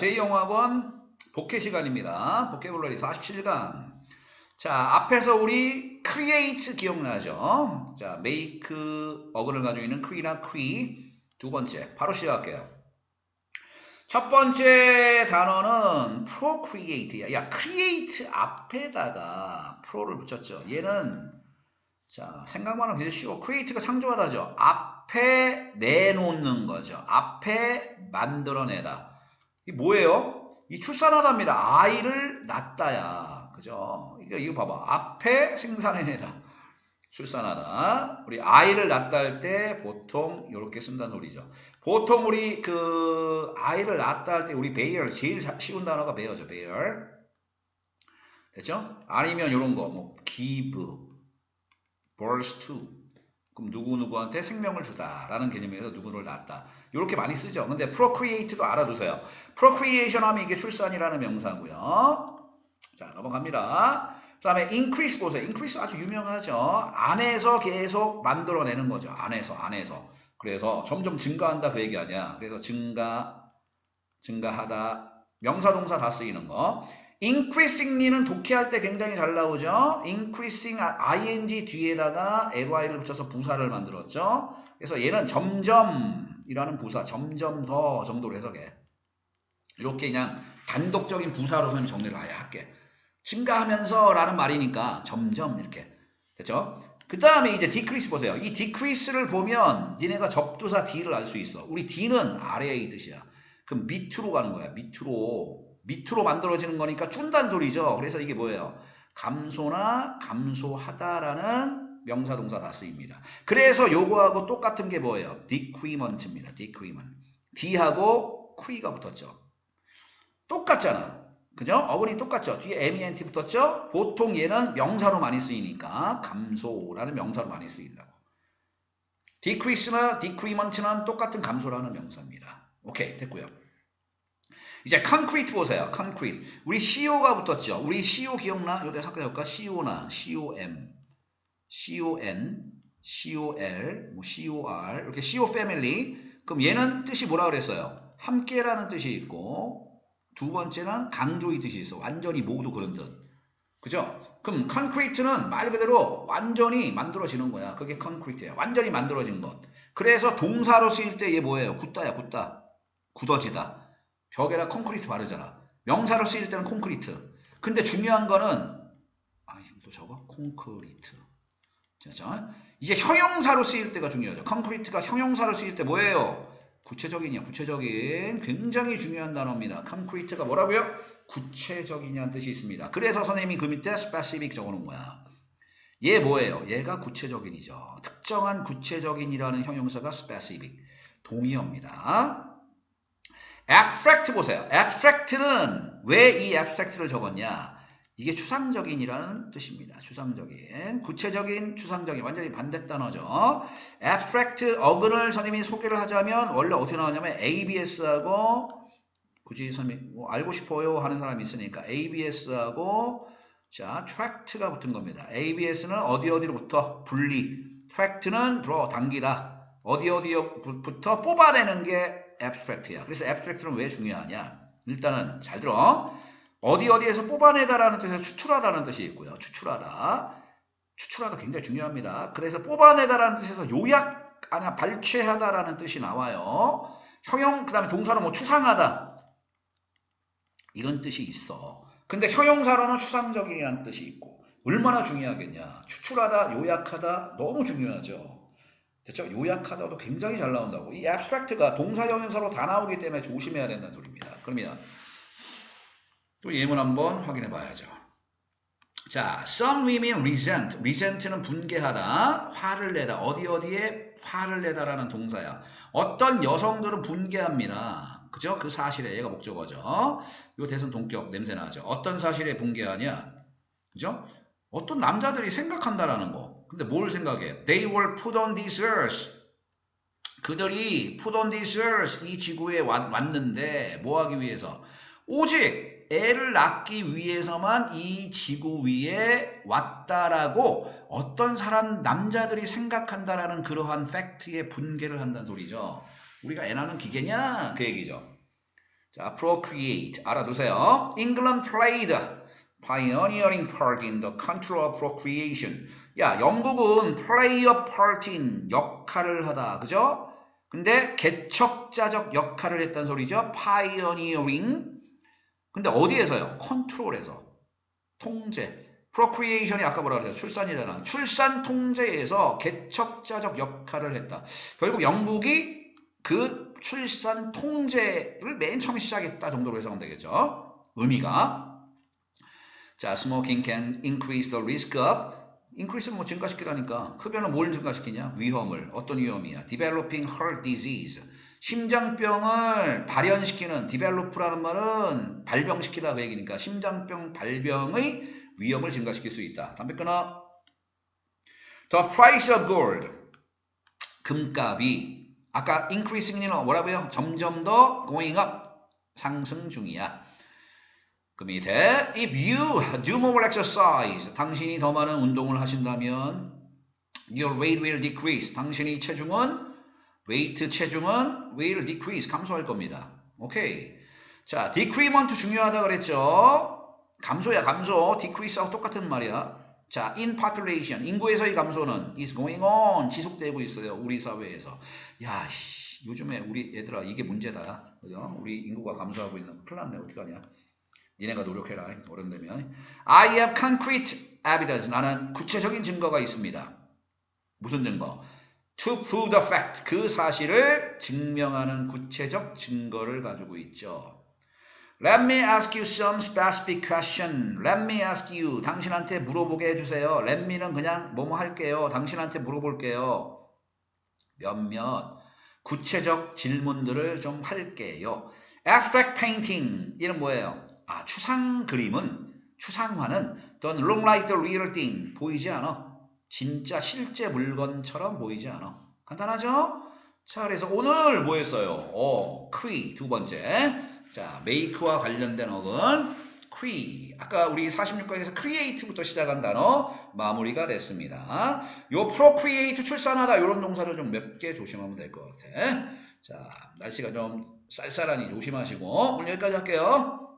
제2영어학원 복회 시간입니다. 복회블러리 47강. 자, 앞에서 우리 create 기억나죠? 자, make 어근을 가지고 있는 cre나 cree 두 번째. 바로 시작할게요. 첫 번째 단어는 procreate야. 야, create 앞에다가 pro를 붙였죠. 얘는 자, 생각만 하면 굉장히 쉬워. create가 창조하다죠. 앞에 내놓는 거죠. 앞에 만들어내다. 이 뭐예요? 이 출산하다입니다. 아이를 낳다야. 그죠? 이거, 이거 봐봐. 앞에 생산해내다. 출산하다. 우리 아이를 낳다 할 때 보통 이렇게 쓴다는 소리죠. 보통 우리 그 아이를 낳다 할 때 우리 베이얼 제일 쉬운 단어가 베어죠. 베이얼. 됐죠? 아니면 이런 거 뭐 give, birth to. 그럼 누구누구한테 생명을 주다라는 개념에서 누구를 낳았다. 이렇게 많이 쓰죠. 근데 procreate도 알아두세요. procreation 하면 이게 출산이라는 명사고요. 자, 넘어갑니다. 그 다음에 increase 보세요. increase 아주 유명하죠. 안에서 계속 만들어내는 거죠. 안에서, 안에서. 그래서 점점 증가한다 그 얘기 아니야. 그래서 증가, 증가하다, 명사, 동사 다 쓰이는 거. Increasingly는 독해할 때 굉장히 잘 나오죠. increasing ing 뒤에다가 ly를 붙여서 부사를 만들었죠. 그래서 얘는 점점이라는 부사, 점점 더 정도로 해석해. 이렇게 그냥 단독적인 부사로 선생님 정리를 아예 할게. 증가하면서 라는 말이니까 점점 이렇게 됐죠? 그 다음에 이제 decrease 보세요. 이 decrease를 보면 니네가 접두사 D를 알 수 있어. 우리 D는 아래에 이 뜻이야. 그럼 밑으로 가는 거야. 밑으로. 밑으로 만들어지는 거니까 소리죠. 그래서 이게 뭐예요? 감소나 감소하다라는 명사 동사 다 쓰입니다. 그래서 요거하고 똑같은 게 뭐예요? decrement입니다. decrement. D하고 cre가 붙었죠. 똑같잖아. 그죠? 어근이 똑같죠? 뒤에 ment 붙었죠? 보통 얘는 명사로 많이 쓰이니까 감소라는 명사로 많이 쓰인다고. decrease나 decrement는 똑같은 감소라는 명사입니다. 오케이, 됐고요. 이제 concrete 보세요. concrete. 우리 CO가 붙었죠. 우리 CO 기억나? 이때 섞어볼까? CO나 COM, CON, COL, 뭐 COR 이렇게 CO family. 그럼 얘는 뜻이 뭐라 그랬어요? 함께라는 뜻이 있고 두 번째는 강조의 뜻이 있어. 완전히 모두 그런 뜻. 그죠? 그럼 concrete는 말 그대로 완전히 만들어지는 거야. 그게 concrete야. 완전히 만들어진 것. 그래서 동사로 쓰일 때 얘 뭐예요? 굳다야, 굳다. 굳어지다. 벽에다 콘크리트 바르잖아. 명사로 쓰일 때는 콘크리트. 근데 중요한 거는 아, 또 저거 콘크리트. 자, 이제 형용사로 쓰일 때가 중요하죠. 콘크리트가 형용사로 쓰일 때 뭐예요? 구체적이냐, 구체적인 굉장히 중요한 단어입니다. 콘크리트가 뭐라고요? 구체적이냐는 뜻이 있습니다. 그래서 선생님이 그 밑에 specific 적어놓은 거야. 얘 뭐예요? 얘가 구체적인이죠. 특정한 구체적인이라는 형용사가 specific. 동의어입니다. Abstract 보세요. abstract는 왜 이 abstract를 적었냐? 이게 추상적인이라는 뜻입니다. 추상적인, 구체적인, 추상적인, 완전히 반대 단어죠. abstract 어근을 선생님이 소개를 하자면 원래 어떻게 나오냐면 ABS하고 굳이 선생님 뭐 알고 싶어요 하는 사람이 있으니까 ABS하고 자 tract가 붙은 겁니다. ABS는 어디 어디로부터 분리, tract는 draw 당기다. 어디 어디부터 뽑아내는 게 abstract야. 그래서 abstract는 왜 중요하냐? 일단은 잘 들어. 어디 어디에서 뽑아내다라는 뜻에서 추출하다는 뜻이 있고요. 추출하다. 추출하다 굉장히 중요합니다. 그래서 뽑아내다라는 뜻에서 요약 아니야 발췌하다라는 뜻이 나와요. 형용 그 다음에 동사로 뭐 추상하다 이런 뜻이 있어. 근데 형용사로는 추상적이라는 뜻이 있고 얼마나 중요하겠냐? 추출하다, 요약하다 너무 중요하죠. 됐죠? 요약하다도 굉장히 잘 나온다고. 이 abstract가 동사 형용사로 다 나오기 때문에 조심해야 된다는 소리입니다. 그러면 또 예문 한번 확인해 봐야죠. 자, some women resent. resent는 분개하다, 화를 내다. 어디 어디에 화를 내다라는 동사야. 어떤 여성들은 분개합니다. 그죠? 그 사실에 얘가 목적어죠. 요 대선 동격 냄새 나죠. 어떤 사실에 분개하냐? 그죠? 어떤 남자들이 생각한다라는 거. 근데 뭘 생각해? They were put on this earth. 그들이 put on this earth 이 지구에 왔, 왔는데 뭐 하기 위해서? 오직 애를 낳기 위해서만 이 지구 위에 왔다라고 어떤 사람 남자들이 생각한다라는 그러한 팩트의 분개를 한다는 소리죠. 우리가 애 낳는 기계냐 그 얘기죠. 자, procreate 알아두세요. England played pioneering part in the control of procreation. 야, 영국은 play a part in 역할을 하다. 그죠? 근데 개척자적 역할을 했단 소리죠. pioneering. 근데 어디에서요? 컨트롤에서. 통제. procreation이 아까 뭐라 그랬어요? 출산이잖아. 출산 통제에서 개척자적 역할을 했다. 결국 영국이 그 출산 통제를 맨 처음 시작했다 정도로 해석하면 되겠죠. 의미가. 자, smoking can increase the risk of increase는 뭐 증가시키다니까 흡연은 뭘 증가시키냐? 위험을. 어떤 위험이야? developing heart disease. 심장병을 발현시키는 develop라는 말은 발병시키다 그 얘기니까 심장병 발병의 위험을 증가시킬 수 있다. 담배 끊어. The price of gold. 금값이 아까 increasing이는 뭐라고요? 점점 더 going up. 상승 중이야. 그 밑에 if you do more exercise 당신이 더 많은 운동을 하신다면 your weight will decrease. 당신이 체중은 weight 체중은 will decrease 감소할 겁니다. 오케이. 자, decrement 중요하다 그랬죠? 감소야 감소. decrease하고 똑같은 말이야. 자, in population 인구에서의 감소는 is going on 지속되고 있어요. 우리 사회에서. 야, 씨, 요즘에 우리 얘들아 이게 문제다. 그죠? 우리 인구가 감소하고 있는 큰일 났네. 어떡하냐? 니네가 노력해라. 어른 되면. I have concrete evidence. 나는 구체적인 증거가 있습니다. 무슨 증거? To prove the fact. 그 사실을 증명하는 구체적 증거를 가지고 있죠. Let me ask you some specific question. Let me ask you. 당신한테 물어보게 해주세요. Let me는 그냥 뭐뭐 할게요. 당신한테 물어볼게요. 몇몇 구체적 질문들을 좀 할게요. Abstract painting. 이는 뭐예요? 아, 추상 그림은, 추상화는 don't look like the real thing. 보이지 않아. 진짜 실제 물건처럼 보이지 않아. 간단하죠? 자, 그래서 오늘 뭐 했어요? 어, cree 두 번째. 자, make와 관련된 어근 cree. 아까 우리 46강에서 create부터 시작한 단어 마무리가 됐습니다. 요 procreate 출산하다 이런 동사를 좀 몇 개 조심하면 될 것 같아. 자, 날씨가 좀 쌀쌀하니 조심하시고 오늘 여기까지 할게요.